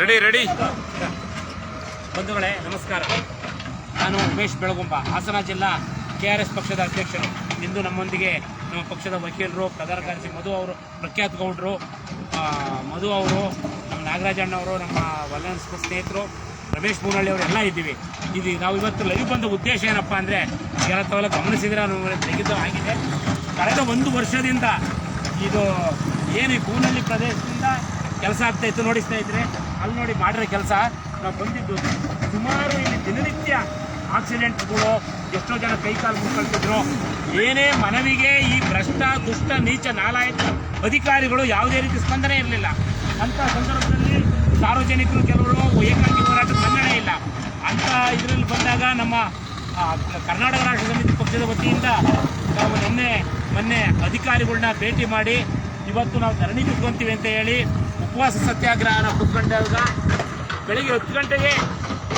Ready ready ಬಂಧುಗಳೇ, ನಮಸ್ಕಾರ. ನಾನು ಉಮೇಶ್ ಬೆಳಗುಂಬ, ಹಾಸನ ಜಿಲ್ಲಾ ಕೆ ಆರ್ ಎಸ್ ಪಕ್ಷದ ಅಧ್ಯಕ್ಷರು. ಇಂದು ನಮ್ಮೊಂದಿಗೆ ನಮ್ಮ ಪಕ್ಷದ ವಕೀಲರು, ಪ್ರಧಾನ ಕಾರ್ಯದರ್ಶಿ ಮಧು ಅವರು, ಪ್ರಖ್ಯಾತ್ ಗೌಡ್ರು ಮಧು ಅವರು, ನಮ್ಮ ನಾಗರಾಜಣ್ಣ ಅವರು, ನಮ್ಮ ವಲಯನ್ಸ್ ಸ್ನೇಹಿತರು, ರಮೇಶ್ ಮೂನಳ್ಳಿ ಅವರು ಎಲ್ಲ ಇದ್ದೀವಿ. ಇದು ನಾವು ಇವತ್ತು ಲೈವ್ ಬಂದ ಉದ್ದೇಶ ಏನಪ್ಪ ಅಂದರೆ ಎಲ್ಲ ತಾವೆಲ್ಲ ಗಮನಿಸಿದ್ರೆ ನಾವು ತೆಗೆದು ಆಗಿದೆ. ಕಳೆದ ಒಂದು ವರ್ಷದಿಂದ ಇದು ಏನು ಈ ಕೂನಳ್ಳಿ ಪ್ರದೇಶದಿಂದ ಕೆಲಸ ಆಗ್ತಾಯಿತ್ತು ನೋಡಿ ಸ್ನೇಹಿತರೆ. ಅಲ್ಲಿ ನೋಡಿ ಮಾಡಿರೋ ಕೆಲಸ. ನಾವು ಬಂದಿದ್ದು ಸುಮಾರು ಇಲ್ಲಿ ದಿನನಿತ್ಯ ಆಕ್ಸಿಡೆಂಟ್ಗಳು ಎಷ್ಟೋ ಜನ ಕೈ ಕಾಲು ಮುಳ್ಕೊಳ್ತಿದ್ರು ಏನೇ ಮನವಿಗೆ ಈ ಭ್ರಷ್ಟ, ದುಷ್ಟ, ನೀಚ, ನಾಲಾಯಕ ಅಧಿಕಾರಿಗಳು ಯಾವುದೇ ರೀತಿ ಸ್ಪಂದನೆ ಇರಲಿಲ್ಲ. ಅಂಥ ಸಂದರ್ಭದಲ್ಲಿ ಸಾರ್ವಜನಿಕರು ಕೆಲವರು ಏಕಾಂಗಿ ಹೋರಾಟ ಸ್ಪಂದನೆ ಇಲ್ಲ. ಅಂಥ ಇದರಲ್ಲಿ ಬಂದಾಗ ನಮ್ಮ ಕರ್ನಾಟಕ ರಾಷ್ಟ್ರ ಸಮಿತಿ ಪಕ್ಷದ ವತಿಯಿಂದ ನಾವು ನಿನ್ನೆ, ಮೊನ್ನೆ ಅಧಿಕಾರಿಗಳನ್ನ ಭೇಟಿ ಮಾಡಿ ಇವತ್ತು ನಾವು ಧರಣಿ ಕುತ್ಕೊಂತೀವಿ ಅಂತ ಹೇಳಿ ಉಪವಾಸ ಸತ್ಯಾಗ್ರಹನ ಕುತ್ಕೊಂಡಾಗ ಬೆಳಿಗ್ಗೆ ಹತ್ತು ಗಂಟೆಗೆ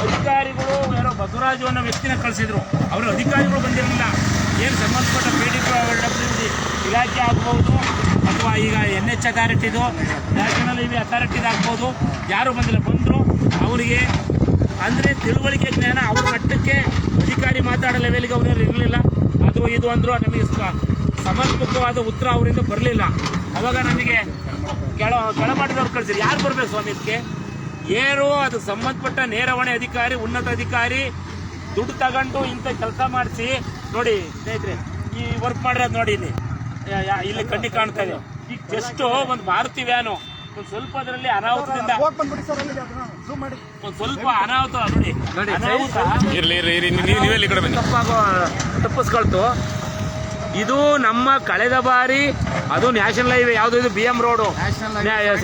ಅಧಿಕಾರಿಗಳು, ಯಾರೋ ಬಸವರಾಜು ಅನ್ನೋ ವ್ಯಕ್ತಿನ ಕಳಿಸಿದ್ರು. ಅವರು ಅಧಿಕಾರಿಗಳು ಬಂದಿರಲಿಲ್ಲ. ಏನು ಸಂಬಂಧಪಟ್ಟ ಪಿ ಡಿ ಪಿ ಇಲಾಖೆ ಆಗ್ಬೋದು ಅಥವಾ ಈಗ ಎನ್ ಎಚ್ ಅಥಾರಿಟಿದು ನ್ಯಾಷನಲ್ ಇವಿ ಅಥಾರಿಟಿದು ಆಗ್ಬೋದು. ಯಾರು ಬಂದಿಲ್ಲ, ಬಂದರು. ಅವರಿಗೆ ಅಂದರೆ ತಿಳುವಳಿಕೆ ಜ್ಞಾನ ಅವ್ರ ಮಟ್ಟಕ್ಕೆ ಅಧಿಕಾರಿ ಮಾತಾಡೋ ಲೆವೆಲ್ಗೆ ಅವರು ಇರಲಿಲ್ಲ. ಅದು ಇದು ಅಂದರು, ನಮಗೆ ಸಮರ್ಪಕವಾದ ಉತ್ತರ ಅವರಿಂದ ಬರಲಿಲ್ಲ. ಅವಾಗ ನಮಗೆ ಕೆಳ ಕೆಳಮಟ್ಟದವ್ರು ಕಳಿಸಿದ್ರು ಯಾರು ಬರಬೇಕು ಸ್ವಾಮಿ ಇದಕ್ಕೆ? ಏನು ಅದು ಸಂಬಂಧಪಟ್ಟ ನೇರ ಹೊಣೆ ಅಧಿಕಾರಿ ಉನ್ನತ ಅಧಿಕಾರಿ ದುಡ್ಡು ತಗೊಂಡು ಇಂಥ ಕೆಲಸ ಮಾಡಿಸಿ ನೋಡಿ ಸ್ನೇಹಿತರೆ ಈ ವರ್ಕ್ ಮಾಡಿರೋದು ನೋಡಿ ಇಲ್ಲಿ. ಇಲ್ಲಿ ಕಣ್ಣಿ ಕಾಣ್ತಾ ಇದೆ. ಈಗ ಜಸ್ಟ್ ಒಂದು ಮಾರುತಿ ವ್ಯಾನು ಒಂದು ಸ್ವಲ್ಪ ಅದರಲ್ಲಿ ಅನಾಹುತದಿಂದ ಒಂದು ಸ್ವಲ್ಪ ಅನಾಹುತ ನೋಡಿ. ಅನಾಹುತ. ತಪ್ಪಾಗೋ ತಪ್ಪಿಸ್ಕೊಳ್ತು. ಇದು ನಮ್ಮ ಕಳೆದ ಬಾರಿ ಅದು ನ್ಯಾಷನಲ್ ಹೈವೇ ಯಾವುದು ಇದು? ಬಿ ಎಂ ರೋಡು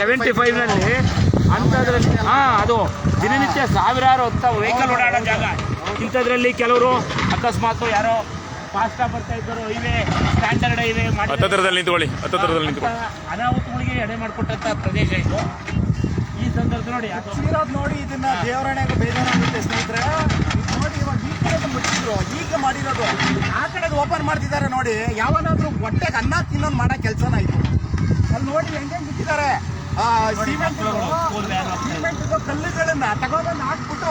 ಸೆವೆಂಟಿ ಫೈವ್ನಲ್ಲಿ ಅಂಥದ್ರಲ್ಲಿ ಹಾಂ ಅದು ದಿನನಿತ್ಯ ಸಾವಿರಾರು ಹೊತ್ತ ವೆಹಿಕಲ್ ಓಡಾಡೋ ಜಾಗ. ಇಂಥದ್ರಲ್ಲಿ ಕೆಲವರು ಅಕಸ್ಮಾತ್ ಯಾರೋ ಫಾಸ್ಟ್ ಬರ್ತಾ ಇದ್ದರು ಹೈವೇ ಸ್ಟ್ಯಾಂಡರ್ಡ್ ಹೈವೇ ಮಾಡಿ ಹತ್ತತ್ರದಲ್ಲಿ ನಿಂತ್ಕೊಳ್ಳಿ ಹತ್ತತ್ರದಲ್ಲಿ ನಿಂತ್ಕೊಳ್ಳಿ. ಅನಾಹುತಗಳಿಗೆ ಎಡೆ ಮಾಡಿಕೊಟ್ಟಂತ ಪ್ರದೇಶ ಇದು. ಈ ಸಂದರ್ಭ ನೋಡಿ ನೋಡಿ ಇದನ್ನ ದೇವರಾಣೆಗೆ ಬೇಜಾರಾಗುತ್ತೆ ಸ್ನೇಹಿತರೆ. ಮುಚ್ಚಿದ್ರು ಈಗ ಮಾಡಿರೋದು. ಆ ಕಡೆ ಓಪನ್ ಮಾಡ್ತಿದ್ದಾರೆ ನೋಡಿ. ಯಾವನಾದ್ರೂ ಹೊಟ್ಟೆಗೆ ಅನ್ನ ತಿನ್ನೋದು ಮಾಡೋ ಕೆಲಸನ ಇದು. ಅಲ್ಲಿ ನೋಡಿ ಹೆಂಗೆ ಬಿಟ್ಟಿದ್ದಾರೆ. ಸಿಮೆಂಟ್ ಕಲ್ಲುಗಳನ್ನ ತಗೊಬಂದು ಹಾಕ್ಬಿಟ್ಟು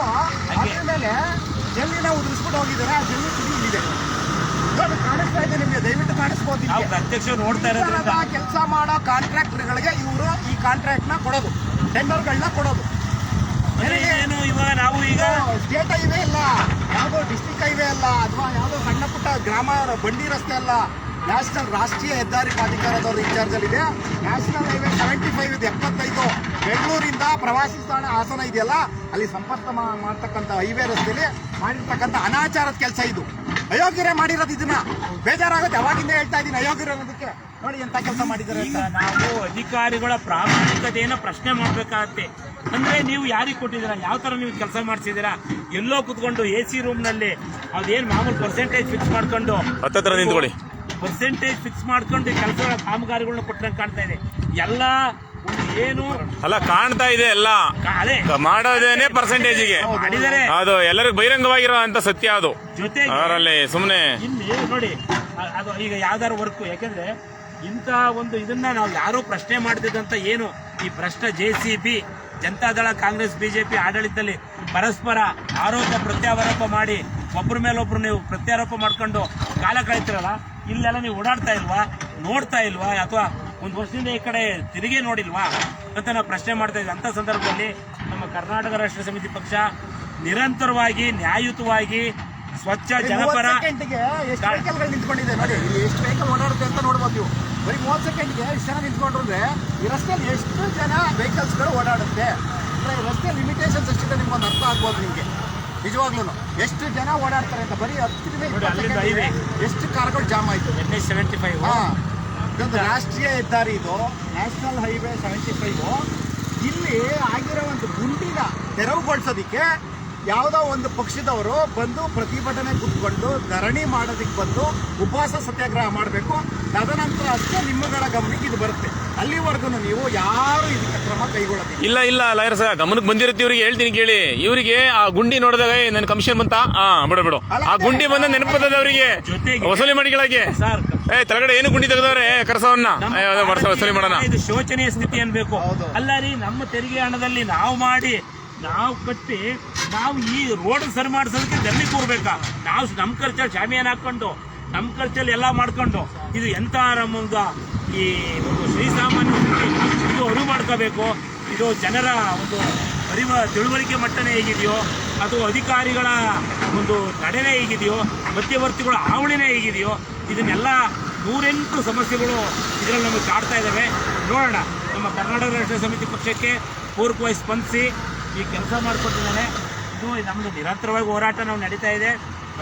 ಅದ್ರ ಮೇಲೆ ಜಲ್ಲಿನ ಉದುರಿಸ್ಬಿಟ್ಟು ಹೋಗಿದ್ದಾರೆ. ಆ ಜಲ್ಲಿ ಇಲ್ಲಿದೆ. ಕಾಣಿಸ್ತಾ ಇದೆ ನಿಮಗೆ? ದಯವಿಟ್ಟು ಕಾಣಿಸ್ಬೋದು. ಪ್ರತ್ಯಕ್ಷ ನೋಡ್ತಾ ಇರೋದ್ರಿಂದ. ಕೆಲಸ ಮಾಡೋ ಕಾಂಟ್ರಾಕ್ಟರ್ಗಳಿಗೆ ಇವರು ಈ ಕಾಂಟ್ರಾಕ್ಟ್ನ ಕೊಡೋದು. ಟೆಂಡರ್ಗಳನ್ನ ಕೊಡೋದು. ಏನು ಇವಾಗ ನಾವು ಈಗ ಸ್ಟೇಟ್ ಹೈವೇ ಇಲ್ಲ ಯಾವುದೋ ಡಿಸ್ಟಿಕ್ ಹೈವೇ ಅಲ್ಲ ಅಥವಾ ಯಾವುದೋ ಸಣ್ಣ ಪುಟ್ಟ ಗ್ರಾಮ ಬಂಡಿ ರಸ್ತೆ ಅಲ್ಲ ನ್ಯಾಷನಲ್ ರಾಷ್ಟ್ರೀಯ ಹೆದ್ದಾರಿ ಪ್ರಾಧಿಕಾರದವ್ರ ಇನ್ಚಾರ್ಜ್ ಅಲ್ಲಿ ಇದೆ. ನ್ಯಾಷನಲ್ ಹೈವೇ ಸೆವೆಂಟಿ ಫೈವ್ ಇದು ಎಪ್ಪತ್ತೈದು. ಬೆಂಗಳೂರಿಂದ ಪ್ರವಾಸಿ ತಾಣ ಹಾಸನ ಇದೆಯಲ್ಲ ಅಲ್ಲಿ ಸಂಪರ್ಕ ಮಾಡ್ತಕ್ಕಂಥ ಹೈವೇ ರಸ್ತೆಯಲ್ಲಿ ಮಾಡಿರ್ತಕ್ಕಂಥ ಅನಾಚಾರದ ಕೆಲಸ ಇದು. ಅಯೋಗ್ಯರೇ ಮಾಡಿರೋದು ಇದನ್ನ. ಬೇಜಾರಾಗುತ್ತೆ. ಅವಾಗಿಂದ ಹೇಳ್ತಾ ಇದ್ದೀನಿ ಅಯೋಗ್ಯರು ಅನ್ನೋದಕ್ಕೆ. ನೋಡಿ ಎಂತ ಕೆಲಸ ಮಾಡಿದ್ದಾರೆ ಅಂತ ನಾವು ಅಧಿಕಾರಿಗಳ ಪ್ರಾಮಾಣಿಕತೆಯನ್ನು ಪ್ರಶ್ನೆ ಮಾಡ್ಬೇಕಾಗತ್ತೆ. ಅಂದ್ರೆ ನೀವು ಯಾರಿಗೆ ಕೊಟ್ಟಿದ್ದೀರಾ? ಯಾವ ತರ ನೀವು ಕೆಲಸ ಮಾಡ್ತಿದ್ದೀರಾ ಎಲ್ಲೋ ಕುತ್ಕೊಂಡು ಎ ಸಿ ರೂಮ್ನಲ್ಲಿ ಅದೇನ್ ಮಾಮೂಲು ಪರ್ಸೆಂಟೇಜ್ ಫಿಕ್ಸ್ ಮಾಡ್ಕೊಂಡು ಹತ್ತತ್ರ ನಿಂತ್ಕೊಳ್ಳಿ. ಪರ್ಸೆಂಟೇಜ್ ಫಿಕ್ಸ್ ಮಾಡ್ಕೊಂಡು ಕೆಲಸ ಕಾಮಗಾರಿಗಳನ್ನ ಕೊಟ್ಟಂಗೆ ಕಾಣ್ತಾ ಇದೆ. ಎಲ್ಲ ಏನು ಅಲ್ಲ ಕಾಣ್ತಾ ಇದೆ ಎಲ್ಲ. ಮಾಡೋದೇನೆ ಪರ್ಸೆಂಟೇಜಿಗೆ ಅದು ಎಲ್ಲರಿಗೂ ಬಹಿರಂಗವಾಗಿರೋ ಅಂತ ಸತ್ಯ ಅದು. ಜೊತೆ ಅವರಲ್ಲಿ ಸುಮ್ಮನೆ ಇಲ್ಲಿ ನೋಡಿ ಅದು ಈಗ ಯಾವ್ದಾರು ವರ್ಕ್ ಯಾಕಂದ್ರೆ ಇಂಥ ಒಂದು ಇದನ್ನ ನಾವು ಯಾರೂ ಪ್ರಶ್ನೆ ಮಾಡ್ತಿದ್ದಂತ ಏನು? ಈ ಭ್ರಷ್ಟ J C B Janata Dal Congress, BJP, ಆಡಳಿತದಲ್ಲಿ ಪರಸ್ಪರ ಆರೋಪ ಪ್ರತ್ಯಾರೋಪ ಮಾಡಿ ಒಬ್ಬರ ಮೇಲೊಬ್ರು ನೀವು ಪ್ರತ್ಯಾರೋಪ ಮಾಡ್ಕೊಂಡು ಕಾಲ ಕಳೀತಿರಲ್ಲ ಇಲ್ಲೆಲ್ಲ ನೀವು ಓಡಾಡ್ತಾ ಇಲ್ವಾ, ನೋಡ್ತಾ ಇಲ್ವಾ, ಅಥವಾ ಒಂದು ವರ್ಷದಿಂದ ಈ ಕಡೆ ತಿರುಗಿ ನೋಡಿಲ್ವಾ ಅಂತ ನಾವು ಪ್ರಶ್ನೆ ಮಾಡ್ತಾ ಇದ್ದೀವಿ ಅಂಥ ಸಂದರ್ಭದಲ್ಲಿ ನಮ್ಮ ಕರ್ನಾಟಕ ರಾಷ್ಟ್ರ ಸಮಿತಿ ಪಕ್ಷ ನಿರಂತರವಾಗಿ, ನ್ಯಾಯಯುತವಾಗಿ ಸ್ವಚ್ಛ ಜನಪರ ಸೆಕೆಂಡ್ಗೆ ಎಷ್ಟು ವೆಹಿಕಲ್ಗಳು ನಿಂತ್ಕೊಂಡಿದೆ ನೋಡಿ ಇಲ್ಲಿ ಎಷ್ಟು ವೆಹಿಕಲ್ ಓಡಾಡುತ್ತೆ ಅಂತ ನೋಡ್ಬೋದು ನೀವು. ಬರೀ ಮೂವತ್ತು ಸೆಕೆಂಡ್ಗೆ ಎಷ್ಟು ಜನ ನಿಂತ್ಕೊಂಡ್ರೆ ಈ ರಸ್ತೆಯಲ್ಲಿ ಎಷ್ಟು ಜನ ವೆಹಿಕಲ್ಸ್ಗಳು ಓಡಾಡುತ್ತೆ? ಅಂದ್ರೆ ಈ ರಸ್ತೆ ಲಿಮಿಟೇಷನ್ಸ್ ಎಷ್ಟಿದೆ ನಿಮ್ಗೊಂದು ಅರ್ಥ ಆಗ್ಬೋದು ನಿಮಗೆ? ನಿಜವಾಗ್ಲೂ ಎಷ್ಟು ಜನ ಓಡಾಡ್ತಾರೆ ಅಂತ ಬರೀ ಹತ್ತು ಎಷ್ಟು ಕಾರ್ಗಳು ಜಾಮ್ ಆಯಿತು? ಸೆವೆಂಟಿ ಫೈವ್ ಹಾ. ಇದೊಂದು ರಾಷ್ಟ್ರೀಯ ಹೆದ್ದಾರಿ ಇದು. ನ್ಯಾಷನಲ್ ಹೈವೇ ಸೆವೆಂಟಿ ಫೈವ್ ಇಲ್ಲಿ ಆಗಿರೋ ಒಂದು ಗುಂಡಿನ ತೆರವುಗೊಳಿಸೋದಿಕ್ಕೆ ಯಾವುದೋ ಒಂದು ಪಕ್ಷದವರು ಬಂದು ಪ್ರತಿಭಟನೆ ಕೂತ್ಕೊಂಡು ಧರಣಿ ಮಾಡೋದಕ್ಕೆ ಬಂದು ಉಪವಾಸ ಸತ್ಯಾಗ್ರಹ ಮಾಡಬೇಕು. ತದನಂತರ ಅಷ್ಟೇ ನಿಮ್ಮಗಳ ಗಮನಕ್ಕೆ ಇದು ಬರುತ್ತೆ. ಅಲ್ಲಿವರೆಗೂ ನೀವು ಯಾರು ಇದಕ್ಕೆ ಕ್ರಮ ಕೈಗೊಳ್ಳೋದಿಲ್ಲ. ಇಲ್ಲ ಇಲ್ಲ ಲಾಯರ್ ಸರ್ ಗಮನಕ್ಕೆ ಬಂದಿರುತ್ತೆ ಇವ್ರಿಗೆ ಹೇಳ್ತೀನಿ ಕೇಳಿ. ಇವರಿಗೆ ಆ ಗುಂಡಿ ನೋಡಿದಾಗ ನನ್ನ ನನ್ ಕಮಿಷನ್ ಬಂತ? ಹಾ ಬಿಡು ಬಿಡು. ಆ ಗುಂಡಿ ಬಂದ ನೆನಪು ಬರ್ತದೆ ಅವರಿಗೆ ಜೊತೆಗೆ- ವಸೂಲಿ ಮಾಡಿಗಳಾಗೆ ಸರ್ ಏ ತಳಗಡೆ ಏನು ಗುಂಡಿ ತೆಗೆದವ್ರೆ? ಕರಸವನ್ನ. ವಸೂಲಿ ಮಾಡೋಣ. ಇದು ಶೋಚನೀಯ ಸ್ಥಿತಿ ಅನ್ಬೇಕು. ಹೌದು. ಅಲ್ಲ ರೀ ನಮ್ಮ ತೆರಿಗೆ ಹಣದಲ್ಲಿ ನಾವು ಮಾಡಿ ನಾವು ಕಟ್ಟಿ, ನಾವು ಈ ರೋಡ್ ಸರಿ ಮಾಡಿಸೋದಕ್ಕೆ ದಂಡಿ ಕೂರ್ಬೇಕಾ? ನಾವು ನಮ್ಮ ಖರ್ಚಲ್ಲಿ ಶಾಮಿಯಾನ ಹಾಕೊಂಡು ನಮ್ಮ ಖರ್ಚಲ್ಲಿ ಎಲ್ಲ ಮಾಡ್ಕೊಂಡು, ಇದು ಎಂತ ನಮ್ಮೊಂದು ಈ ಒಂದು ಶ್ರೀಸಾಮಾನ್ಯ ಇದು ಅರಿವು ಮಾಡ್ಕೋಬೇಕು? ಇದು ಜನರ ಒಂದು ಅರಿವ ತಿಳುವಳಿಕೆ ಮಟ್ಟನೇ ಹೇಗಿದೆಯೋ ಅಥವಾ ಅಧಿಕಾರಿಗಳ ಒಂದು ನಡೆನೇ ಹೇಗಿದೆಯೋ, ಮಧ್ಯವರ್ತಿಗಳ ಆವಳಿನೇ ಹೇಗಿದೆಯೋ, ಇದನ್ನೆಲ್ಲ ನೂರೆಂಟು ಸಮಸ್ಯೆಗಳು ಇದರಲ್ಲಿ ನಮಗೆ ಕಾಡ್ತಾ ಇದ್ದಾವೆ ನೋಡೋಣ, ನಮ್ಮ ಕರ್ನಾಟಕ ರಾಷ್ಟ್ರ ಸಮಿತಿ ಪಕ್ಷಕ್ಕೆ ಪೂರ್ವಕವಾಗಿ ಸ್ಪಂದಿಸಿ ಈ ಕೆಲಸ ಮಾಡಿಕೊಟ್ಟಿದ್ದಾನೆ. ಇದು ನಮ್ದು ನಿರಂತರವಾಗಿ ಹೋರಾಟ ನಾವು ನಡೀತಾ ಇದೆ.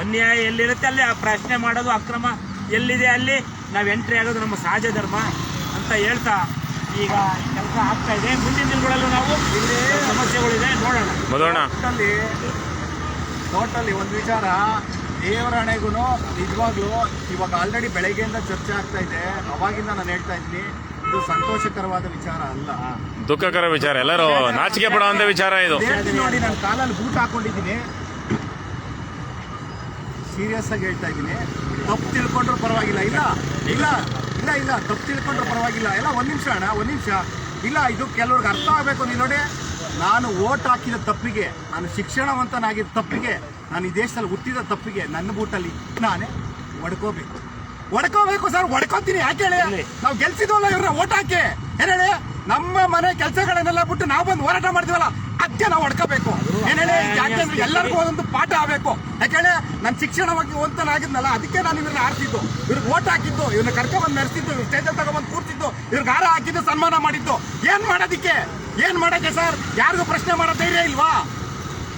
ಅನ್ಯಾಯ ಎಲ್ಲಿರುತ್ತೆ ಅಲ್ಲಿ ಆ ಪ್ರಶ್ನೆ ಮಾಡೋದು ಅಕ್ರಮ ಎಲ್ಲಿದೆ ಅಲ್ಲಿ? ನಾವು ಎಂಟ್ರಿ ಆಗೋದು ನಮ್ಮ ಸಹಜ ಧರ್ಮ ಅಂತ ಹೇಳ್ತಾ ಈಗ ಕೆಲಸ ಆಗ್ತಾ ಇದೆ. ಮುಂದಿನ ದಿನಗಳಲ್ಲೂ ನಾವು ಸಮಸ್ಯೆಗಳಿದೆ ನೋಡೋಣ. ನೋಡೋಣ ಟೋಟಲಿ ಟೋಟಲಿ ಒಂದು ವಿಚಾರ ದೇವರ ಹಣೆಗೂ ನಿಜವಾಗ್ಲೂ ಇವಾಗ ಆಲ್ರೆಡಿ ಬೆಳಗ್ಗೆಯಿಂದ ಚರ್ಚೆ ಆಗ್ತಾ ಇದೆ. ಅವಾಗಿಂದ ನಾನು ಹೇಳ್ತಾ ಇದ್ದೀನಿ ಇದು ಸಂತೋಷಕರವಾದ ವಿಚಾರ ಅಲ್ಲ. ದುಃಖಕರ ವಿಚಾರ. ಎಲ್ಲರೂ ನಾಚಿಕೆ ಪಡುವಂತ ವಿಚಾರ ಇದು. ನೋಡಿ ನಾನು ಕಾಲಲ್ಲಿ ಬೂಟ್ ಹಾಕೊಂಡಿದ್ದೀನಿ. ಸೀರಿಯಸ್ ಆಗಿ ಹೇಳ್ತಾ ಇದ್ದೀನಿ. ತಪ್ಪು ತಿಳ್ಕೊಂಡ್ರು ಪರವಾಗಿಲ್ಲ. ಇಲ್ಲ ಇಲ್ಲ ಇಲ್ಲ ಇಲ್ಲ. ತಪ್ಪು ತಿಳ್ಕೊಂಡ್ರು ಪರವಾಗಿಲ್ಲ. ಎಲ್ಲ ಒಂದ್ ನಿಮಿಷ ಅಣ್ಣ ಒಂದ್ ನಿಮಿಷ. ಇಲ್ಲ ಇದು ಕೆಲವ್ರಿಗೆ ಅರ್ಥ ಆಗಬೇಕು ನೀನು ನೋಡಿ. ನಾನು ಓಟ್ ಹಾಕಿದ ತಪ್ಪಿಗೆ ನಾನು ಶಿಕ್ಷಣವಂತನಾಗಿದ್ದ ತಪ್ಪಿಗೆ ನಾನು ಈ ದೇಶದಲ್ಲಿ ಹುಟ್ಟಿದ ತಪ್ಪಿಗೆ ನನ್ನ ಬೂಟಲ್ಲಿ ನಾನೇ ಒಡ್ಕೋಬೇಕು ಒಡ್ಕೋಬೇಕು ಸರ್ ಒಡ್ಕೋತೀನಿ ಯಾಕೆ ಹೇಳಿ? ನಾವು ಗೆಲ್ಸಿದ್ವಲ್ಲ ಇವ್ರನ್ನ ಓಟ್ ಹಾಕಿ. ಏನ್ ಹೇಳಿ? ನಮ್ಮ ಮನೆ ಕೆಲಸಗಳನ್ನೆಲ್ಲ ಬಿಟ್ಟು ನಾವು ಬಂದು ಹೋರಾಟ ಮಾಡ್ತೀವಲ್ಲ ಅದಕ್ಕೆ ನಾವು ಹೊಡ್ಕೋಬೇಕು. ಏನ್ ಹೇಳಿ? ಯಾಕೆಂದ್ರೆ ಎಲ್ಲರಿಗೂ ಒಂದೊಂದು ಪಾಠ ಆಗಬೇಕು. ಯಾಕೇಳಿ ನನ್ನ ಶಿಕ್ಷಣವಾಗಿ ಓದ್ತಾನಾಗಿದ್ನಲ್ಲ ಅದಕ್ಕೆ ನಾನು ಇವ್ರನ್ನ ಆಡ್ತಿದ್ದು ಇವ್ರಿಗೆ ಓಟ್ ಹಾಕಿದ್ದು ಇವ್ರನ್ನ ಕರ್ಕೊಂಡ್ಬಂದು ನಡೆಸಿದ್ದು ಇವ್ರ ಸ್ಟೇಜ್ ತಗೊಂಡ್ಬಂದು ಕೂರ್ತಿದ್ದು ಇವ್ರಿಗೆ ಹಾರ ಹಾಕಿದ್ದು ಸನ್ಮಾನ ಮಾಡಿದ್ದು. ಏನ್ ಮಾಡೋದಿಕ್ಕೆ? ಏನ್ ಮಾಡಕ್ಕೆ ಸರ್? ಯಾರಿಗೂ ಪ್ರಶ್ನೆ ಮಾಡೋ ಧೈರ್ಯ ಇಲ್ವಾ?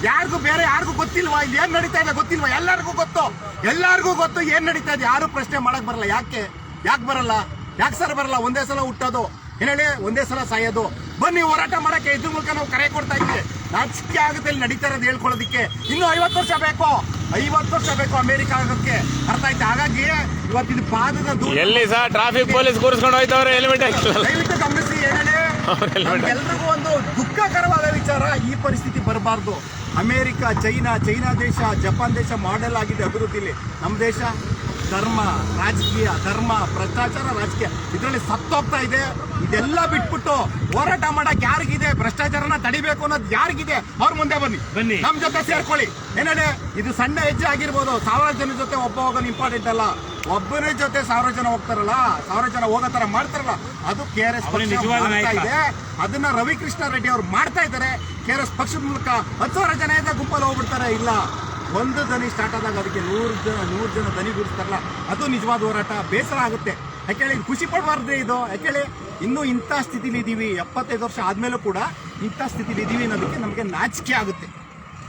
ಯಾರಿಗೂ ಬೇರೆ ಯಾರಿಗೂ ಗೊತ್ತಿಲ್ವಾ? ಇಲ್ಲಿ ಏನ್ ನಡೀತಾ ಇದೆ ಗೊತ್ತಿಲ್ವಾ? ಎಲ್ಲರಿಗೂ ಗೊತ್ತು. ಎಲ್ಲರಿಗೂ ಗೊತ್ತು ಏನ್ ನಡೀತಾ ಇದೆ. ಯಾರು ಪ್ರಶ್ನೆ ಮಾಡಕ್ ಬರಲ್ಲ. ಯಾಕೆ? ಯಾಕೆ ಬರಲ್ಲ? ಯಾಕೆ ಸರ್ ಬರಲ್ಲ? ಒಂದೇ ಸಲ ಹುಟ್ಟೋದು ಏನ್ ಹೇಳಿ? ಒಂದೇ ಸಲ ಸಾಯೋದು. ಬನ್ನಿ ಹೋರಾಟ ಮಾಡಕ್ಕೆ ಇದ್ರ ಮೂಲಕ ನಾವು ಕರೆ ಕೊಡ್ತಾ ಇದ್ದೀವಿ. ನಾಚಿಕೆ ಆಗದಲ್ಲಿ ನಡೀತಾ ಇರೋದು ಹೇಳ್ಕೊಳ್ಳೋದಕ್ಕೆ. ಇನ್ನು ಐವತ್ತು ವರ್ಷ ಬೇಕು. ಐವತ್ತು ವರ್ಷ ಬೇಕು ಅಮೆರಿಕ ಆಗೋಕ್ಕೆ. ಅರ್ಥ ಆಯ್ತು? ಹಾಗಾಗಿ ಇವತ್ತಿನ ಪಾದದ ಎಲ್ಲಿ ಸಹ ಟ್ರಾಫಿಕ್ ಪೊಲೀಸ್ ಕೂರಿಸ್ಕೊಂಡು ಹೋಯ್ತವ್ರೆ ಹೆಲ್ಮೆಟ್ ದಯವಿಟ್ಟು ಗಮನಿಸಿ ಏನ್ ಹೇಳಿ? helmet. ಎಲ್ರಿಗೂ ಒಂದು ದುಃಖಕರವಾದ ವಿಚಾರ ಈ ಪರಿಸ್ಥಿತಿ ಬರಬಾರ್ದು. ಅಮೆರಿಕ ಚೈನಾ ಚೈನಾ ದೇಶ ಜಪಾನ್ ದೇಶ ಮಾಡೆಲ್ ಆಗಿದೆ ಅಭಿವೃದ್ಧಿಲಿ. ನಮ್ಮ ದೇಶ ಧರ್ಮ ರಾಜಕೀಯ ಧರ್ಮ ಭ್ರಷ್ಟಾಚಾರ ರಾಜಕೀಯ. ಇದರಲ್ಲಿ ಸತ್ತೋಗ್ತಾ ಇದೆ. ಇದೆಲ್ಲ ಬಿಟ್ಬಿಟ್ಟು ಹೋರಾಟ ಮಾಡಕ್ ಯಾರಿಗಿದೆ? ಭ್ರಷ್ಟಾಚಾರನ ತಡಿಬೇಕು ಅನ್ನೋದು ಯಾರಿಗಿದೆ? ಅವ್ರ ಮುಂದೆ ಬನ್ನಿ. ಬನ್ನಿ. ನಮ್ ಜೊತೆ ಸೇರ್ಕೊಳ್ಳಿ. ಏನೇ ಇದು ಸಣ್ಣ ಹೆಜ್ಜೆ ಆಗಿರ್ಬೋದು. ಸಾವಿರ ಜನ ಜೊತೆ ಒಬ್ಬ ಹೋಗೋದು ಇಂಪಾರ್ಟೆಂಟ್ ಅಲ್ಲ. ಒಬ್ಬನೇ ಜೊತೆ ಸಾವಿರ ಜನ ಹೋಗ್ತಾರಲ್ಲ ಸಾವಿರ ಜನ ಹೋಗೋ ತರ ಮಾಡ್ತಾರಲ್ಲ ಅದು ಕೆ ಆರ್ ಎಸ್. ಇದೆ. ಅದನ್ನ ರವಿಕೃಷ್ಣ ರೆಡ್ಡಿ ಅವ್ರು ಮಾಡ್ತಾ ಇದ್ದಾರೆ. ಕೆ ಆರ್ ಎಸ್ ಪಕ್ಷದ ಮೂಲಕ ಹತ್ತು ಸಾವಿರ ಜನ ಇದೆ ಗುಂಪಲ್ಲಿ ಹೋಗ್ಬಿಡ್ತಾರೆ. ಇಲ್ಲ. ಒಂದು ದನಿ ಸ್ಟಾರ್ಟ್ ಆದಾಗ ಅದಕ್ಕೆ ನೂರು ಜನ ನೂರು ಜನ ದನಿ ಗುಡಿಸ್ತಾರಲ್ಲ, ಅದು ನಿಜವಾದ ಹೋರಾಟ. ಬೇಸರ ಆಗುತ್ತೆ. ಯಾಕೇಳಿ ಖುಷಿ ಪಡಬಾರ್ದ್ರೆ ಇದು. ಯಾಕೇಳಿ ಇನ್ನೂ ಇಂಥ ಸ್ಥಿತಿಲಿ ಇದೀವಿ. ಎಪ್ಪತ್ತೈದು ವರ್ಷ ಆದಮೇಲೂ ಕೂಡ ಇಂಥ ಸ್ಥಿತಿಲಿ ಇದ್ದೀವಿ ಅನ್ನೋದಕ್ಕೆ ನಮಗೆ ನಾಚಿಕೆ ಆಗುತ್ತೆ.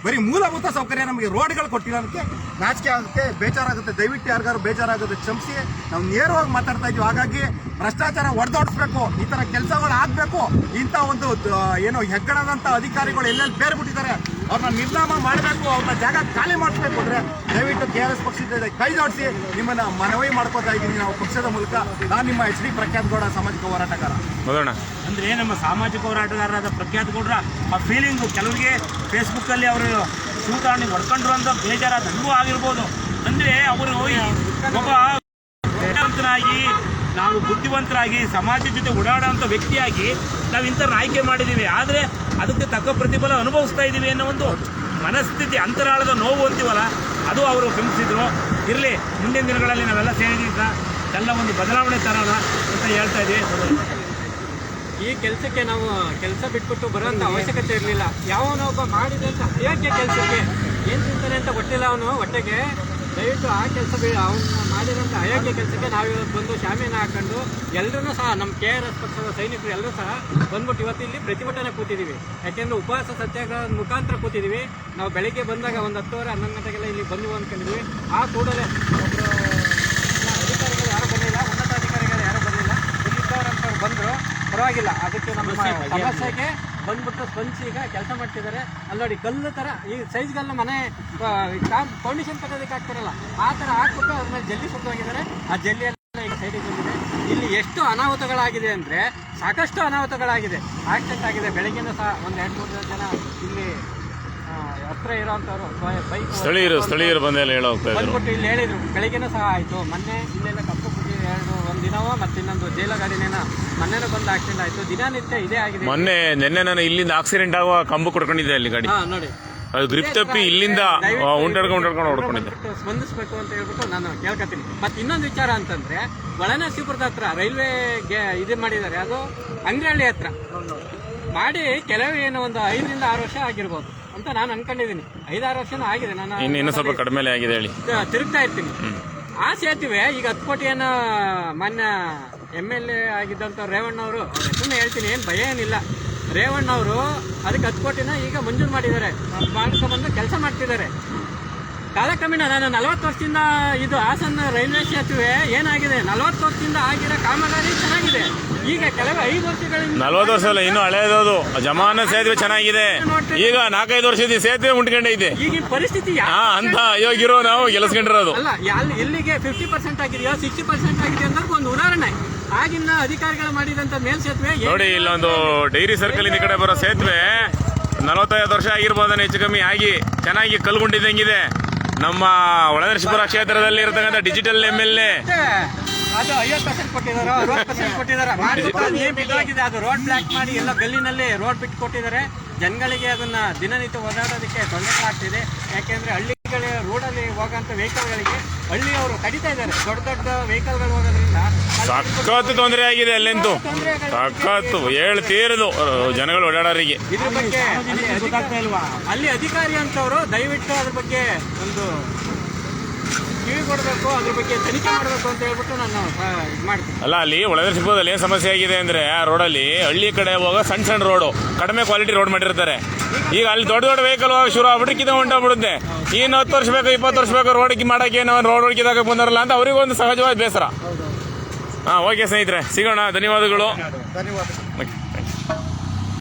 ಬರೀ ಮೂಲಭೂತ ಸೌಕರ್ಯ ನಮಗೆ ರೋಡ್ಗಳು ಕೊಟ್ಟಿರೋದಕ್ಕೆ ನಾಚಿಕೆ ಆಗುತ್ತೆ. ಬೇಜಾರಾಗುತ್ತೆ. ದಯವಿಟ್ಟು ಯಾರಿಗಾರು ಬೇಜಾರಾಗುತ್ತೆ ಕ್ಷಮಿಸಿ. ನಾವು ನೇರವಾಗಿ ಮಾತಾಡ್ತಾ ಇದೀವಿ ಹಾಗಾಗಿ ಭ್ರಷ್ಟಾಚಾರ ಹೊಡೆದೋಡಿಸ್ಬೇಕು ಈ ತರ ಕೆಲಸಗಳು ಆಗಬೇಕು ಇಂಥ ಒಂದು ಏನು ಹೆಗ್ಗಣದಂತ ಅಧಿಕಾರಿಗಳು ಎಲ್ಲೆಲ್ಲಿ ಬೇರೆ ಬಿಟ್ಟಿದ್ದಾರೆ ಅವ್ರನ್ನ ನಿರ್ನಾಮ ಮಾಡಬೇಕು ಅವ್ರನ್ನ ಜಾಗ ಖಾಲಿ ಮಾಡಿಸ್ಬೇಕು ಅಂದ್ರೆ ದಯವಿಟ್ಟು ಕೆ ಆರ್ ಎಸ್ ಪಕ್ಷದ ಕೈ ಜೋಡಿಸಿ ನಿಮ್ಮನ್ನ ಮನವಿ ಮಾಡ್ಕೋತಾ ಇದ್ದೀನಿ ನಾವು ಪಕ್ಷದ ಮೂಲಕ. ನಾನು ನಿಮ್ಮ ಎಚ್ ಡಿ ಪ್ರಖ್ಯಾತ್ ಗೌಡ ಸಾಮಾಜಿಕ ಹೋರಾಟಗಾರ. ನೋಡೋಣ ಅಂದ್ರೆ ನಮ್ಮ ಸಾಮಾಜಿಕ ಹೋರಾಟಗಾರರಾದ ಪ್ರಖ್ಯಾತ್ ಗೌಡ್ರ ಆ ಫೀಲಿಂಗು ಕೆಲವರಿಗೆ ಫೇಸ್ಬುಕ್ ಅಲ್ಲಿ ಅವರು ಸೂತಾಣಿ ಹೊಡ್ಕೊಂಡ್ರು ಅಂತ ಬೇಜಾರಾದ ನನಗೂ ಆಗಿರ್ಬೋದು. ಅಂದ್ರೆ ಅವರು ಒಬ್ಬ ನಾವು ಬುದ್ಧಿವಂತರಾಗಿ ಸಮಾಜದ ಜೊತೆ ಓಡಾಡುವಂಥ ವ್ಯಕ್ತಿಯಾಗಿ ನಾವು ಇಂಥವ್ರನ್ನ ಆಯ್ಕೆ ಮಾಡಿದ್ದೀವಿ ಆದರೆ ಅದಕ್ಕೆ ತಕ್ಕ ಪ್ರತಿಫಲ ಅನುಭವಿಸ್ತಾ ಇದ್ದೀವಿ ಅನ್ನೋ ಒಂದು ಮನಸ್ಥಿತಿ, ಅಂತರಾಳದ ನೋವು ಅಂತೀವಲ್ಲ, ಅದು ಅವರು ಕ್ಷಮಿಸಿದ್ರು. ಇರಲಿ, ಮುಂದಿನ ದಿನಗಳಲ್ಲಿ ನಾವೆಲ್ಲ ಸೇರಿದ್ದ ಎಲ್ಲ ಒಂದು ಬದಲಾವಣೆ ತರೋಣ ಅಂತ ಹೇಳ್ತಾ ಇದ್ದೀವಿ ಈ ಕೆಲಸಕ್ಕೆ ನಾವು ಕೆಲಸ ಬಿಟ್ಬಿಟ್ಟು ಬರೋಂಥ ಅವಶ್ಯಕತೆ ಇರಲಿಲ್ಲ. ಯಾವನೊಬ್ಬ ಮಾಡಿದಂಥ ಹೇಗೆ ಕೆಲಸಕ್ಕೆ? ಏನು ತಿಂತಾನೆ ಅಂತ ಗೊತ್ತಿಲ್ಲ ಅವನು ಹೊಟ್ಟೆಗೆ. ದಯವಿಟ್ಟು ಆ ಕೆಲಸ ಅವನ್ನ ಮಾಡಿರೋಂಥ ಅಯೋಗ್ಯ ಕೆಲಸಕ್ಕೆ ನಾವು ಇವತ್ತು ಬಂದು ಶಾಮಿಯನ್ನು ಹಾಕೊಂಡು ಎಲ್ಲರೂ ಸಹ ನಮ್ಮ ಕೆ ಆರ್ ಎಸ್ ಪಕ್ಷದ ಸೈನಿಕರು ಎಲ್ಲರೂ ಸಹ ಬಂದ್ಬಿಟ್ಟು ಇವತ್ತು ಇಲ್ಲಿ ಪ್ರತಿಭಟನೆ ಕೂತಿದ್ದೀವಿ ಯಾಕೆಂದ್ರೆ ಉಪವಾಸ ಸತ್ಯಾಗ್ರಹ ಮುಖಾಂತರ ಕೂತಿದ್ದೀವಿ ನಾವು ಬೆಳಗ್ಗೆ ಬಂದಾಗ ಒಂದು ಹತ್ತುವರೆ ಹನ್ನೊಂದು ಗಂಟೆಗೆಲ್ಲ ಇಲ್ಲಿ ಬಂದು ಅಂದ್ಕೊಂಡಿದ್ವಿ. ಆ ಕೂಡಲೇ ಒಬ್ಬರು ಅಧಿಕಾರಿಗಳು ಯಾರು ಬರಲಿಲ್ಲ ಉನ್ನತಾಧಿಕಾರಿಗಳು ಯಾರು ಬರಲಿಲ್ಲ ಇಲ್ಲಿದ್ದವರಂತವ್ರು ಬಂದರು. ಪರವಾಗಿಲ್ಲ. ಅದಕ್ಕೆ ನಮ್ಮ ಸಮಸ್ಯೆಗೆ ಬಂದ್ಬಿಟ್ಟು ಸ್ಪಂಚ್ ಈಗ ಕೆಲಸ ಮಾಡ್ತಿದ್ದಾರೆ ಅಲ್ಲಿ ನೋಡಿ ಕಲ್ಲು ಥರ ಈ ಸೈಜ್ಗಲ್ಲ ಮನೆ ಫೌಂಡೇಶನ್ ಕಟ್ಟೋದಕ್ಕೆ ಹಾಕ್ತಾರಲ್ಲ ಆ ಥರ ಹಾಕ್ಬಿಟ್ಟು ಅದ್ರ ಮೇಲೆ ಜಲ್ಲಿ ಸುಟ್ಟೋಗಿದ್ದಾರೆ ಆ ಜಲ್ಲಿ ಎಲ್ಲ ಈಗ ಸೈಡಿಗೆ ಬಂದಿದೆ. ಇಲ್ಲಿ ಎಷ್ಟು ಅನಾಹುತಗಳಾಗಿದೆ ಅಂದರೆ ಸಾಕಷ್ಟು ಅನಾಹುತಗಳಾಗಿದೆ. ಆಕ್ಸಿಡೆಂಟ್ ಆಗಿದೆ. ಬೆಳಗ್ಗೆನೂ ಸಹ ಒಂದು ಎರಡು ಮೂರು ಜನ ಇಲ್ಲಿ ಹತ್ರ ಇರೋವಂಥವ್ರು ಬೈಕ್ ಸ್ಥಳೀಯರು ಸ್ಥಳೀಯರು ಬಂದೆಲ್ಲ ಬಂದ್ಬಿಟ್ಟು ಇಲ್ಲಿ ಹೇಳಿದರು. ಬೆಳಗ್ಗೆನೂ ಸಹ ಆಯಿತು. ಮೊನ್ನೆ ಇಲ್ಲೆಲ್ಲ ಕಪ್ಪು ದಿನವೋ ಮತ್ತೆ ಇನ್ನೊಂದು ಜೈಲ ಗಾಡಿನೇನ ಮೊನ್ನೆನೂ ಬಂದು ಆಕ್ಸಿಡೆಂಟ್ ಆಯ್ತು. ದಿನನಿತ್ಯ ಇದೇ ಆಗಿದೆ. ಮೊನ್ನೆ ನಿನ್ನೆ ನಾನು ಇಲ್ಲಿಂದ ಆಕ್ಸಿಡೆಂಟ್ ಆಗುವ ಕಂಬು ಕೊಡ್ಕೊಂಡಿದ್ದೆ ಅಲ್ಲಿ ಗಾಡಿ. ಹಾಂ ನೋಡಿ. ಅದು ಗ್ರಿಪ್ ತಪ್ಪಿ ಇಲ್ಲಿಂದ ಉಂಟಾಡ್ಕೊಂಡು ಉಂಟಾಡ್ಕೊಂಡು ಹೊಡ್ಕೊಂಡಿದ್ದೆ. ಸ್ಪಂದಿಸ್ಬೇಕು ಅಂತ ಹೇಳ್ಬಿಟ್ಟು ನಾನು ಕೇಳ್ಕೊತೀನಿ. ಮತ್ತೆ ಇನ್ನೊಂದು ವಿಚಾರ ಅಂತಂದ್ರೆ ಒಳನರಸೀಪುರದ ಹತ್ರ ರೈಲ್ವೆ ಇದು ಮಾಡಿದ್ದಾರೆ. ಅದು ಅಂಗ್ರಹಳ್ಳಿ ಹತ್ರ. ಮಾಡಿ ಕೆಲವೇ ಏನು ಒಂದು ಐದರಿಂದ ಆರು ವರ್ಷ ಆಗಿರ್ಬೋದು ಅಂತ ನಾನು ಅನ್ಕೊಂಡಿದ್ದೀನಿ. ಐದಾರು ವರ್ಷನೂ ಆಗಿದೆ. ನಾನು ಇನ್ನು ಇನ್ನೂ ಸ್ವಲ್ಪ ಕಡಿಮೆ ಆಗಿದೆ ಹೇಳಿ. ತಿರುಗ್ತಾ ಇರ್ತೀನಿ. ಆ ಸೇತುವೆ ಈಗ ಹತ್ತು ಕೋಟಿಯನ್ನ ಮಾನ್ಯ ಎಂ ಎಲ್ ಎ ಆಗಿದ್ದಂಥ ರೇವಣ್ಣ ಅವರು ಸುಮ್ಮನೆ ಹೇಳ್ತೀನಿ, ಏನು ಭಯ ಏನಿಲ್ಲ. ರೇವಣ್ಣ ಅವರು ಅದಕ್ಕೆ ಹತ್ತು ಕೋಟಿನ ಈಗ ಮಂಜೂರು ಮಾಡಿದ್ದಾರೆ. ಬಂದು ಕೆಲಸ ಮಾಡ್ತಿದ್ದಾರೆ. ಕಾಲಕ್ರಮೇಣ ನಾನು ನಲವತ್ತು ವರ್ಷದಿಂದ ಇದು ಹಾಸನ ರೈಲ್ವೆ ಸೇತುವೆ ಏನಾಗಿದೆ? ನಲವತ್ತು ವರ್ಷದಿಂದ ಆಗಿರೋ ಕಾಮಗಾರಿ ಚೆನ್ನಾಗಿದೆ. ಈಗ ಕೆಲವು ಐದು ವರ್ಷಗಳಿಂದ ನಲ್ವತ್ತು ವರ್ಷ ಅಲ್ಲ ಇನ್ನೂ ಹಳೇದದು. ಜಮಾನ ಸೇತುವೆ ಚೆನ್ನಾಗಿದೆ. ಈಗ ನಾಲ್ಕೈದು ವರ್ಷದ ಸೇತುವೆ ಉಂಟ್ಕೊಂಡೈತೆ. ಈಗಿನ ಪರಿಸ್ಥಿತಿ ಯಾ- ಹಾ ಅಂತ ಯೋಗಿರೋ ನಾವು ಗೆಲ್ಸ್ಕೊಂಡಿರೋದು ಅಲ್ಲ ಎಲ್- ಎಲ್ಲಿಗೆ ಫಿಫ್ಟಿ ಪರ್ಸೆಂಟ್ ಆಗಿದೆಯೋ ಸಿಕ್ಸ್ಟಿ ಪರ್ಸೆಂಟ್ ಆಗಿದೆ ಅನ್ನೋದು ಒಂದು ಉದಾಹರಣೆ. ಆಗಿನ ಅಧಿಕಾರಿಗಳು ಮಾಡಿದಂತ ಮೇಲ್ ಸೇತುವೆ ನೋಡಿ ಇಲ್ಲೊಂದು ಡೈರಿ ಸರ್ಕಲ್ ಈ ಕಡೆ ಬರೋ ಸೇತುವೆ ನಲವತ್ತೈದು ವರ್ಷ ಆಗಿರ್ಬೋದನ್ನ ಹೆಚ್ಚು ಕಮ್ಮಿ ಆಗಿ ಚೆನ್ನಾಗಿ ಕಲ್ಗೊಂಡಿದ್ದಂಗಿದೆ. ನಮ್ಮ ಒಳನರಸೀಪುರ ಕ್ಷೇತ್ರದಲ್ಲಿ ಇರತಕ್ಕಂಥ ಡಿಜಿಟಲ್ ಎಂ ಎಲ್ ಎ ಮತ್ತೆ ಅದು ಐವತ್ತು ಪರ್ಸೆಂಟ್ ಕೊಟ್ಟಿದ್ದಾರೆ ಅರವತ್ತು ಪರ್ಸೆಂಟ್ ಕೊಟ್ಟಿದ್ದಾರೆ. ಏನ್ ಅದು ರೋಡ್ ಬ್ಲಾಕ್ ಮಾಡಿ ಎಲ್ಲ ಗಲ್ಲಿನಲ್ಲಿ ರೋಡ್ ಬಿಟ್ಟು ಕೊಟ್ಟಿದ್ದಾರೆ. ಜನಗಳಿಗೆ ಅದನ್ನ ದಿನನಿತ್ಯ ಓಡಾಡೋದಕ್ಕೆ ಆಗ್ತಿದೆ. ಯಾಕೆಂದ್ರೆ ಹಳ್ಳಿಗಳ ರೋಡಲ್ಲಿ ಹೋಗೋಂಥ ವೆಹಿಕಲ್ಗಳಿಗೆ ಹಳ್ಳಿಯವರು ಕಡಿತಾ ಇದ್ದಾರೆ. ದೊಡ್ಡ ದೊಡ್ಡ ವೆಹಿಕಲ್ಗಳು ಹೋಗೋದ್ರಿಂದ ಸಖತ್ ತೊಂದರೆ ಆಗಿದೆ ಅಲ್ಲಿಂದು ಸಖತ್ತು ಹೇಳ್ತೀರದು ಜನಗಳು ಓಡಾಡೋರಿಗೆ. ಇದ್ರ ಬಗ್ಗೆ ಅಲ್ಲಿ ಅಧಿಕಾರಿ ಅಂತವರು ದಯವಿಟ್ಟು ಅದ್ರ ಬಗ್ಗೆ ಒಂದು ಅದ್ರ ಬಗ್ಗೆ ತನಿಖೆ ಮಾಡಬೇಕು ಅಂತ ಹೇಳ್ಬಿಟ್ಟು ನಾನು ಇದು ಮಾಡ್ತೀನಿ. ಅಲ್ಲ ಅಲ್ಲಿ ಒಳನರಸೀಪುರದಲ್ಲಿ ಏನು ಸಮಸ್ಯೆ ಆಗಿದೆ ಅಂದ್ರೆ ಆ ರೋಡಲ್ಲಿ ಹಳ್ಳಿ ಕಡೆ ಹೋಗೋ ಸಣ್ಣ ಸಣ್ಣ ರೋಡು ಕಡಿಮೆ ಕ್ವಾಲಿಟಿ ರೋಡ್ ಮಾಡಿರ್ತಾರೆ. ಈಗ ಅಲ್ಲಿ ದೊಡ್ಡ ದೊಡ್ಡ ವೆಹಿಕಲ್ ಹೋಗಿ ಶುರು ಆಗ್ಬಿಟ್ಟು ಕಿದ ಹೊಂಟೋಗ್ಬಿಡುತ್ತೆ ಇನ್ನು ಹತ್ತು ವರ್ಷ ಬೇಕು ಇಪ್ಪತ್ತು ವರ್ಷ ಬೇಕು ರೋಡ್ ಮಾಡಕ್ಕೆ ಏನೋ ರೋಡ್ ಹೊಡ್ಕಿದಾಗ ಬಂದಾರಲ್ಲ ಅಂತ ಅವ್ರಿಗೂ ಒಂದು ಸಹಜವಾದ ಬೇಸರ. ಹಾಂ ಓಕೆ ಸ್ನೇಹಿತರೆ ಸಿಗೋಣ ಧನ್ಯವಾದಗಳು. ಧನ್ಯವಾದ ಓಕೆ